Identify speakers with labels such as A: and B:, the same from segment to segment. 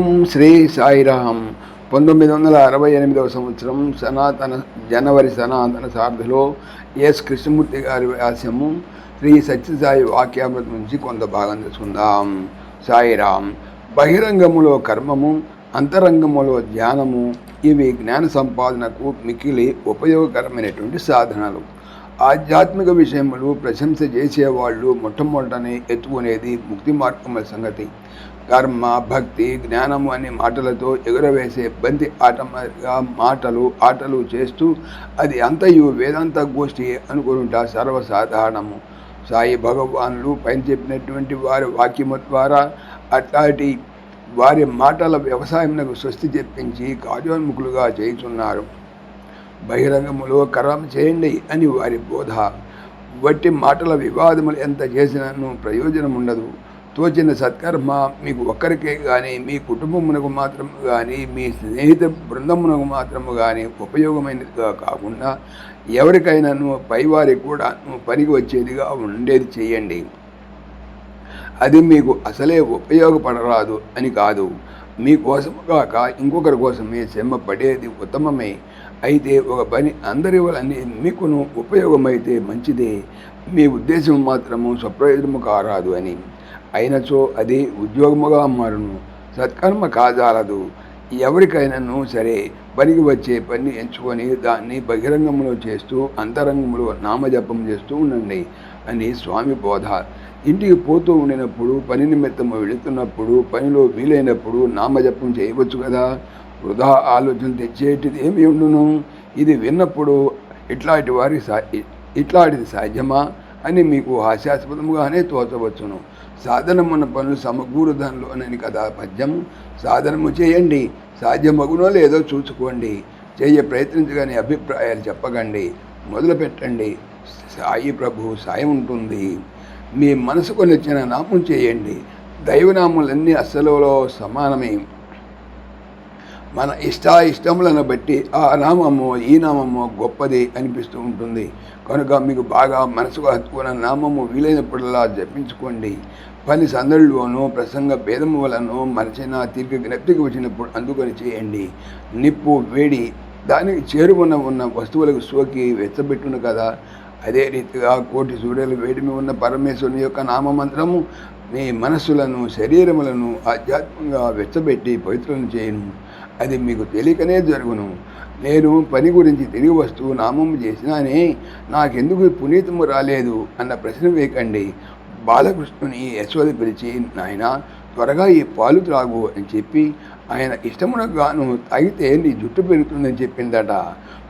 A: ఓం శ్రీ సాయిరామ్. పంతొమ్మిది వందల అరవై ఎనిమిదవ సంవత్సరం సనాతన జనవరి సనాతన సార్థిలో ఎస్ కృష్ణమూర్తి గారి వ్యాసము శ్రీ సత్యసాయి వాక్యామృతం నుంచి కొంత భాగం తెలుసుకుందాం. సాయిరామ్ బహిరంగములో కర్మము అంతరంగములో ధ్యానము ఇవి జ్ఞాన సంపాదనకు మికిలి ఉపయోగకరమైనటువంటి సాధనాలు. ఆధ్యాత్మిక విషయములు ప్రశంస చేసేవాళ్ళు మొట్టమొదటనే ఎత్తుకునేది ముక్తి మార్గముల సంగతి. కర్మ భక్తి జ్ఞానము అనే మాటలతో ఎగురవేసే బంతి ఆటగా మాటలు ఆటలు చేస్తూ అది అంతయు వేదాంత గోష్ఠి అనుకుంటా సర్వసాధారణము. సాయి భగవానులు పైన చెప్పినటువంటి వారి వాక్యము ద్వారా అట్లాంటి వారి మాటల వ్యవసాయమునకు స్వస్తి చెప్పించి కార్యోన్ముఖులుగా చేయుచున్నారు. బహిరంగములో కర్మ చేయండి అని వారి బోధ. వట్టి మాటల వివాదములు ఎంత చేసినను ప్రయోజనం ఉండదు తోచిన సత్కర్మ మీకు ఒక్కరికే కానీ మీ కుటుంబమునకు మాత్రము కానీ మీ స్నేహిత బృందమునకు మాత్రము కానీ ఉపయోగమైనదిగా కాకుండా ఎవరికైనాను పైవారికి కూడా పనికి వచ్చేదిగా ఉండేది చేయండి. అది మీకు అసలే ఉపయోగపడరాదు అని కాదు. మీకోసం కాక ఇంకొకరి కోసమే శ్రమ పడేది ఉత్తమమే. అయితే ఒక పని అందరి వలని మీకును ఉపయోగమైతే మంచిదే. మీ ఉద్దేశం మాత్రము స్వప్రయోజనము కారాదు అని. అయినచో అది ఉద్యోగముగా మారును. సత్కర్మ కాజాలదు. ఎవరికైనాను సరే పనికి వచ్చే పని ఎంచుకొని దాన్ని బహిరంగంలో చేస్తూ అంతరంగంలో నామజపం చేస్తూ ఉండండి అని స్వామి బోధ. ఇంటికి పోతూ ఉండినప్పుడు పని నిమిత్తము వెళుతున్నప్పుడు పనిలో వీలైనప్పుడు నామజపం చేయవచ్చు కదా? వృధా ఆలోచన తెచ్చేటిది ఏమి ఉండును? ఇది విన్నప్పుడు ఇట్లాంటి వారి సా ఇట్లాంటిది సాధ్యమా? అని మీకు హాస్యాస్పదముగానే తోచవచ్చును. సాధనమున్న పనులు సమకూరుదనలోనని కదా పద్యం సాధనము చేయండి. సాధ్యమగునో లేదో చూసుకోండి. చేయ ప్రయత్నించగానే అభిప్రాయాలు చెప్పకండి మొదలు పెట్టండి. సాయి ప్రభు సాయం ఉంటుంది. మీ మనసుకు నచ్చిన నామం చేయండి. దైవనాములన్నీ అసలులో సమానమే. మన ఇష్ట ఇష్టములను బట్టి ఆ నామము ఈ నామము గొప్పది అనిపిస్తూ ఉంటుంది. కనుక మీకు బాగా మనసుకు హత్తుకున్న నామము వీలైనప్పుడల్లా జపించుకోండి. పని సందడిలోనూ ప్రసంగ భేదము వలన మరచిన తిరిగి జ్ఞప్తికి వచ్చినప్పుడు అందుకొని చేయండి. నిప్పు వేడి దానికి చేరుకున్న ఉన్న వస్తువులకు సోకి వెచ్చబెట్టును కదా. అదే రీతిగా కోటి సూర్యులు వేడిమి ఉన్న పరమేశ్వరుని యొక్క నామమంత్రము మీ మనస్సులను శరీరములను ఆధ్యాత్మికంగా వెచ్చబెట్టి పవిత్రం చేయను. అది మీకు తెలియకనే జరుగును. నేను పని గురించి తిరిగి వస్తూ నామం చేసినానే నాకెందుకు పునీతము రాలేదు అన్న ప్రశ్న వేయకండి. బాలకృష్ణుని యశోద పిలిచి నాయన త్వరగా ఈ పాలు త్రాగు అని చెప్పి ఆయన ఇష్టమునకు గాను తాగితే నీ జుట్టు పెరుగుతుందని చెప్పిందట.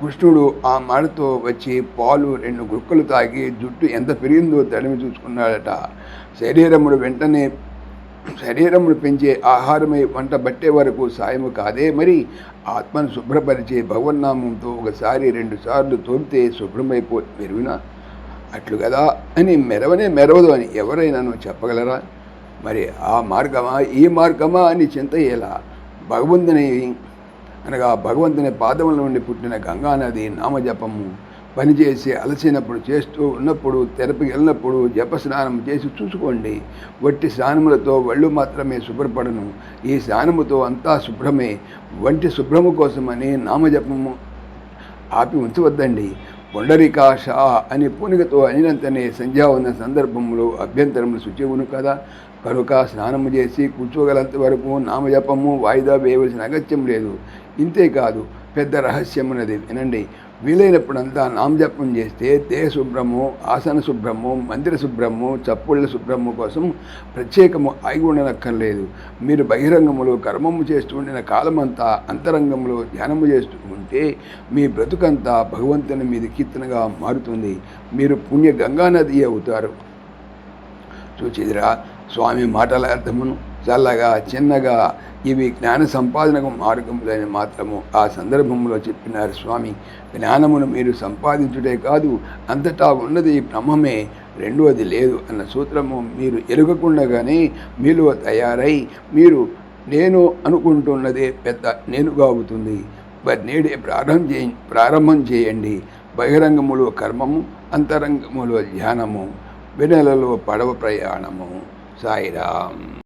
A: కృష్ణుడు ఆ మాటతో వచ్చి పాలు రెండు గుక్కలు తాగి జుట్టు ఎంత పెరిగిందో తడిమి చూసుకున్నాడట. శరీరముడు వెంటనే శరీరమును పెంచే ఆహారమై వంట బట్టే వరకు సాయము కాదే మరి ఆత్మను శుభ్రపరిచే భగవన్నామంతో ఒకసారి రెండు సార్లు శుభ్రమైపో మెరుగునా? అట్లు కదా అని మెరవనే మెరవదు అని ఎవరైనా చెప్పగలరా? మరి ఆ మార్గమా ఈ మార్గమా అని చింత ఎలా? భగవంతుని అనగా భగవంతుని పాదముల నుండి పుట్టిన గంగానది నామజపము. పనిచేసి అలసినప్పుడు చేస్తూ ఉన్నప్పుడు తెరపికి వెళ్ళినప్పుడు జప స్నానం చేసి చూసుకోండి. వట్టి స్నానములతో ఒళ్ళు మాత్రమే శుభ్రపడను. ఈ స్నానముతో అంతా శుభ్రమే. వంటి శుభ్రము కోసమని నామజపము ఆపి ఉంచవద్దండి. పొండరికాష అని పూనికతో అనినంతనే సంధ్యా ఉన్న సందర్భంలో అభ్యంతరములు శుచివును కదా. కనుక స్నానము చేసి కూర్చోగలంత వరకు నామజపము వాయిదా వేయవలసిన అగత్యం లేదు. ఇంతేకాదు పెద్ద రహస్యమున్నది. వినండి. వీలైనప్పుడంతా నామజపం చేస్తే దేహ శుభ్రము ఆసన శుభ్రము మందిర శుభ్రము చప్పుళ్ళ శుభ్రము కోసం ప్రత్యేకము ఆగి ఉండనక్కర్లేదు. మీరు బహిరంగములో కర్మము చేస్తూ ఉండిన కాలమంతా అంతరంగంలో ధ్యానము చేస్తూ ఉంటే మీ బ్రతుకంతా భగవంతుని మీద కీర్తనగా మారుతుంది. మీరు పుణ్య గంగానది అవుతారు. చూచిదిరా స్వామి మాటల అర్థమును. చల్లగా చిన్నగా ఇవి జ్ఞాన సంపాదనకు మార్గములని మాత్రము. ఆ సందర్భంలో చెప్పినారు స్వామి జ్ఞానమును మీరు సంపాదించుటే కాదు అంతటా ఉన్నది బ్రహ్మమే రెండవది లేదు అన్న సూత్రము మీరు ఎరగకుండగానే మీలో తయారై మీరు నేను అనుకుంటున్నదే పెద్ద నేనుగా అవుతుంది మరి నేడే ప్రారంభం చే ప్రారంభం చేయండి. బహిరంగములో కర్మము అంతరంగములో ధ్యానము వెనెలలో పడవ ప్రయాణము. సాయిరామ్.